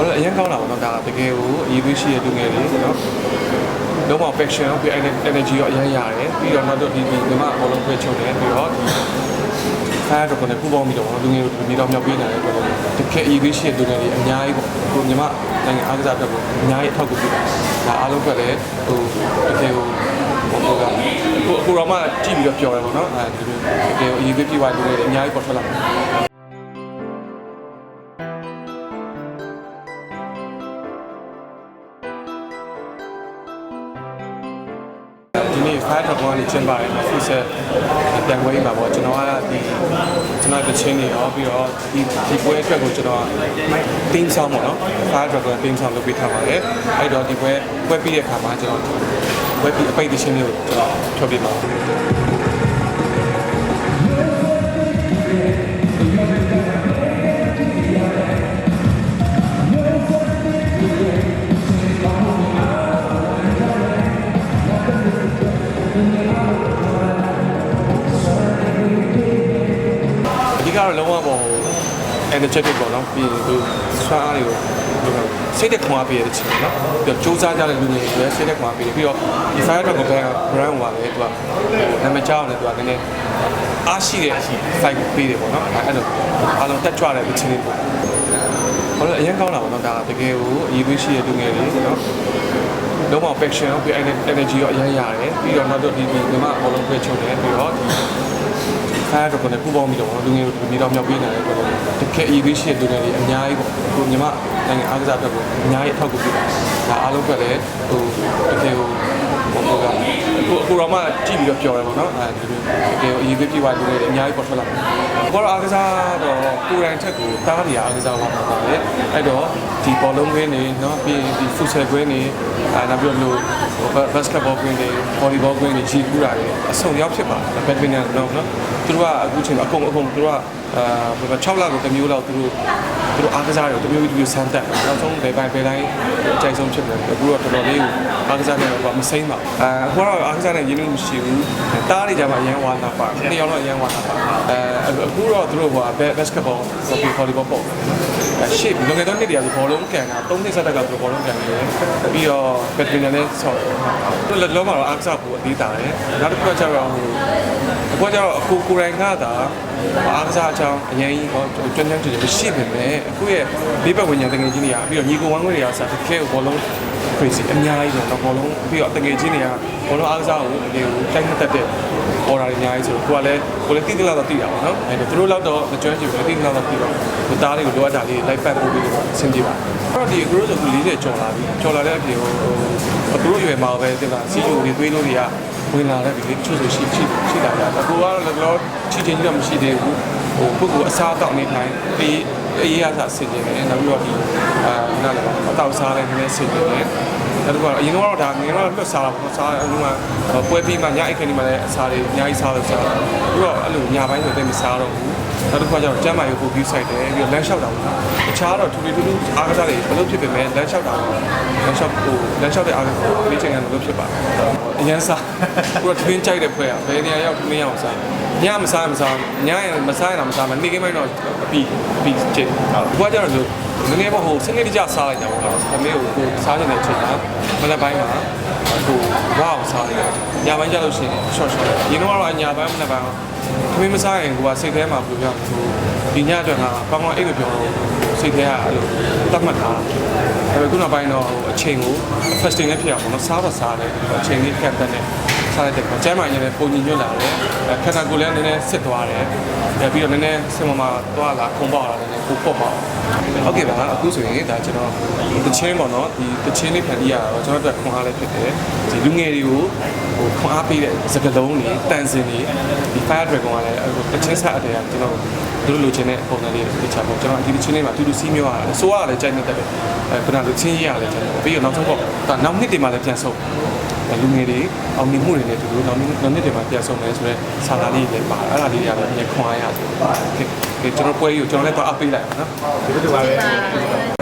ဘာလို့အရင်ကောင်းတာပေါ့နော်ဒါတကယ်ကိုအရေးကြီးရှိတဲ့လူငယ်တွေနော်လုံးဝ passion ကိုပြီး energy ရောအရင်ရတယ်ပြီးတော့နောက်တော့ဒီဒီကမှအကုန်လုံးဖွင့်ချုပ်တယ်ပြီးတော့ဒီဖားတော့ကိုလည်းပူပေါင်းပြီးတော့လူငယ်တွေဒီတော့မြောက်ပေးနိုင်တယ်ပေါ့နော်တကယ်အရေးကြီးရှိတဲ့လူငယ်တွေအများကြီးပေါ့ကိုညီမနိုင်ငံအားကစားအတွက်ကိုအများကြီးအထောက်အကူပြုတာဒါအားလုံးအတွက်လည်းဟိုတကယ်ကိုဟိုကကိုအခုတော့မှကြည့်ပြီးတော့ပြောရပါတော့နော်အဲဒီတကယ်အရေးကြီးပြပါလူငယ်တွေအများကြီးပေါ်ထွက်လာ fire talk ကနေကျင်းပါတယ်ဖူးဆက်တန်ခွဲမှာပေါ့ကျွန်တော်ကဒီကျွန်တော်တချင်းတွေရောပြီးတော့ဒီဒီပွဲအတွက်ကိုကျွန်တော်တင်းဆောင်ပေါ့နော် fire talk ကတင်းဆောင်လုပ်ပေးထားပါတယ်အဲ့တော့ဒီပွဲပွဲပြီးတဲ့အခါမှာကျွန်တော်ပွဲပြီးအပိတ်တချင်းလေးကိုကျွန်တော်ဖြောပြပါ ဓိကတော့လုံးဝပေါ့ဟို energetic ပေါ့နော်ပြီးရင်သူဆွမ်းအားတွေကိုဘယ်လိုလဲစိတ်သက်ခွန်အားပေးရတဲ့ချင်းနော်ပြီးတော့စူးစမ်းကြတဲ့လူတွေတွေစိတ်သက်ခွန်အားပေးတယ်ပြီးတော့ဒီ fire talk က brand brand ဟိုပါလေသူကနာမည်ကြောက်တယ်သူကနည်းနည်းအားရှိတဲ့ fight ပေးတယ်ပေါ့နော်အဲ့လိုအားလုံးတက်ကြွတဲ့လူချင်းတွေပေါ့ဘာလို့အရင်ကောင်းတာပေါ့နော်ဒါတကယ်ကိုအရေးကြီးရှိတဲ့လူငယ်တွေနော်လုံးဝ passion ကိုပြီး energy ရောအရင်ရတယ်ပြီးတော့နောက်တော့ဒီဒီကမှအကုန်လုံးဖွင့်ချုပ်တယ်ပြီးတော့ ဖားတော့ကိုလည်းပူပေါင်းပြီးတော့လူငယ်တွေဒီတော့မြောက်ပေးနိုင်တယ်ပေါ့နော်တကယ်အရေးကြီးရှိတဲ့လူငယ်တွေအများကြီးပေါ့ကိုညီမနိုင်ငံအားကစားအတွက်ကိုအများကြီးအထောက်အကူပြုတာဒါအားလုံးအတွက်လည်းဟိုတကယ်ကိုဟို ကိုတော်မှကြည့်ပြီးတော့ပျော်တယ်ပေါ့နော်အဲဒီလိုတကယ်အရေးကြီးပြပါလူတွေအများကြီးပေါ်ထွက်လာတယ်ကိုတော်အားကစားတော့ကိုယ်တိုင်ထက်ကိုတားနေရအားကစားပါမှာပါလေအဲ့တော့ဒီဘောလုံးကွင်းနေနော်ပြီးဒီဖုဆယ်ကွင်းနေအဲနောက်ပြီးတော့ဘတ်စကတ်ဘောကွင်းနေဗော်လီဘောကွင်းနေကြီးကူးတာတွေအဆုံရောက်ဖြစ်ပါတယ်ဘက်ဒမင်တန်တော့နော်သူတို့ကအခုချိန်မှာအကုန်အကုန်သူတို့က အာဘယ်မှာ6လကိုတစ်မျိုးလောက်သူတို့သူတို့အားကစားတယ်တစ်မျိုးတစ်မျိုးဆန်းတက်နောက်ဆုံးဘယ်ပိုင်းဘယ်တိုင်းအကြိုက်ဆုံးဖြစ်တယ်အခုတော့တော်တော်လေးကိုအားကစားနေတော့မစိမ့်ပါဘူးအာအခုတော့အားကစားနေရင်းနှီးမရှိဘူးတားနေကြမှာအရန်ဝါနာပါနှစ်ယောက်တော့အရန်ဝါနာပါအဲအခုတော့သူတို့ကဘတ်စကတ်ဘောဟိုကီဗော်လီဘောပေါ့အဲရှေ့လုံငယ်တော့နေ့တည်းကဘောလုံးကန်တာ၃နှစ်ဆက်တက်ကသူဘောလုံးကန်တယ်ပြီးတော့ဘက်ဒမင်တန်နဲ့ဆော့သူလက်လုံးမှာတော့အားကစားဖို့အသေးတာတယ်နောက်တစ်ခုကကျတော့ဟိုအခုကျတော့အခုကိုယ်တိုင်ကသာအားကစားအကြောင်းအရင်ကြီးဟောကျွမ်းကျွမ်းကျင်ကျင်မရှိပေမဲ့အခုရဲ့ဘေးပတ်ဝန်းကျင်တကယ်ချင်းတွေကပြီးတော့ညီကိုဝမ်းခွေတွေကစားတစ်ခဲကိုဘောလုံး crazy အများကြီးဆိုတော့ဘောလုံးပြီးတော့တကယ်ချင်းတွေကဘောလုံးအားကစားကိုတကယ်ကိုတိုက်နှစ်သက်တဲ့ order တွေအများကြီးဆိုတော့ကိုကလည်းကိုလည်းတိတိလောက်တော့သိတာပေါ့နော်အဲဒါသူတို့လောက်တော့မကျွမ်းကျင်ဘူးတိတိလောက်တော့သိတော့ကိုသားလေးကိုလိုအပ်တာလေးလိုက်ပတ်ဖို့ပြီးအဆင်ပြေပါအဲ့တော့ဒီ group ဆို40ကျော်လာပြီကျော်လာတဲ့အပြင်ဟိုသူတို့ရွယ်မှာပဲတင်တာစီဂျူတွေတွေးလို့တွေကဝင်လာတဲ့ဒီလေးချို့ဆိုရှိရှိရှိလာကြတယ်ကိုကတော့လည်းတော့ချီချင်းကြီးတော့မရှိသေးဘူး ဟိုပုဂ္ဂိုလ်အစား အသောက်နေထိုင်အေးအေးရစားဆင်ကျင်တယ်နောက်ပြီးတော့ဒီအာနားလည်းအတောက်စားလည်းနည်းနည်းဆင်ကျင်တယ်အဲ့တော့အရင်ကတော့ဒါငယ်တော့လွတ်စားတာပေါ့စားအလုံးကပွဲပြီးမှညအိတ်ခင်းဒီမှာလည်းအစားတွေအများကြီးစားလို့စားပြီးတော့အဲ့လိုညပိုင်းဆိုတဲ့မစားတော့ဘူးနောက်တစ်ခါကျတော့ကျမ်းမာရေးကိုပြီးဆိုင်တယ်ပြီးတော့လမ်းလျှောက်တာပေါ့တခြားတော့ထူထူထူထူအားကစားတွေမလုပ်ဖြစ်ပေမဲ့လမ်းလျှောက်တာလမ်းလျှောက်ကိုလမ်းလျှောက်တဲ့အားကစားကိုလေးချိန်ကတော့လုပ်ဖြစ်ပါတယ်အရန်စားကိုတော့ထင်းကြိုက်တဲ့ဖွဲอ่ะဘယ်နေရာရောက်ထင်းရအောင်စားညမစားမစားညရင်မစားရင်တော့မစားမနေကိမိုင်းတော့အပီအပီချစ်ကိုကကျတော့လို့နည်းနည်းပေါ့ဟိုစနေတကြစားလိုက်တာပေါ့အမေကိုကိုစားနေတဲ့အချိန်ကမနက်ပိုင်းမှာကိုဝါအောင်စားလိုက်တာညပိုင်းကျလို့ရှိရင် short short ရင်းတော့အညာပိုင်းမနက်ပိုင်းသမီးမစားရင်ကိုကစိတ်ထဲမှာပြောပြဟိုဒီညအတွက်ကကောင်းကောင်းအိတ်မပြောတော့စိတ်ထဲကအဲ့လိုတတ်မှတ်ထားဒါပေမဲ့ခုနောက်ပိုင်းတော့အချိန်ကို fasting လည်းဖြစ်အောင်ပေါ့နော်စားပါစားတယ်အချိန်လေးကတ်တဲ့နဲ့ စားလိုက်တဲ့အခါကျမ်းမာရင်လည်းပုံညင်ညွတ်လာတယ်ခက်ခါကိုလည်းနည်းနည်းစစ်သွားတယ်ပြီးတော့နည်းနည်းစင်မမှာသွားလာခုံပေါက်လာတယ်နည်းကိုပေါ့ပေါ့ဟုတ်ကဲ့ပါအခုဆိုရင်ဒါကျွန်တော်တချင်းပေါ့နော်ဒီတချင်းလေးခံရတာတော့ကျွန်တော်တို့ခွန်အားလည်းဖြစ်တယ်ဒီလူငယ်တွေကိုဟိုခွန်အားပေးတဲ့စကလုံးတွေတန်စင်တွေဒီ Fire Dragon ကလည်းတချင်းဆက်အတဲ့ကကျွန်တော်တို့လိုချင်တဲ့ပုံစံလေးတွေချပေါ့ကျွန်တော်ဒီတချင်းလေးမှာတူတူစီးမျိုးရတယ်အစိုးရကလည်းကြိုက်နေတဲ့တယ်အဲခုနကချင်းကြီးရတယ်ပြီးတော့နောက်ဆုံးပေါ့ဒါနောက်နှစ်တွေမှာလည်းပြန်ဆုံး လူငယ်တွေအောင်မြင်မှုတွေနဲ့တူတူနောက်နောက်နှစ်တွေမှာပြန်ဆုံးမယ်ဆိုတော့ဆာလာလေးတွေလည်းပါတယ်အဲ့ဒါလေးတွေကလည်းပြန်ခွန်အားရတယ်ကဲကျွန်တော်ပွဲကြီးကိုကျွန်တော်လည်းတော့အပ်ပေးလိုက်ပါနော်ဒီလိုပါပဲ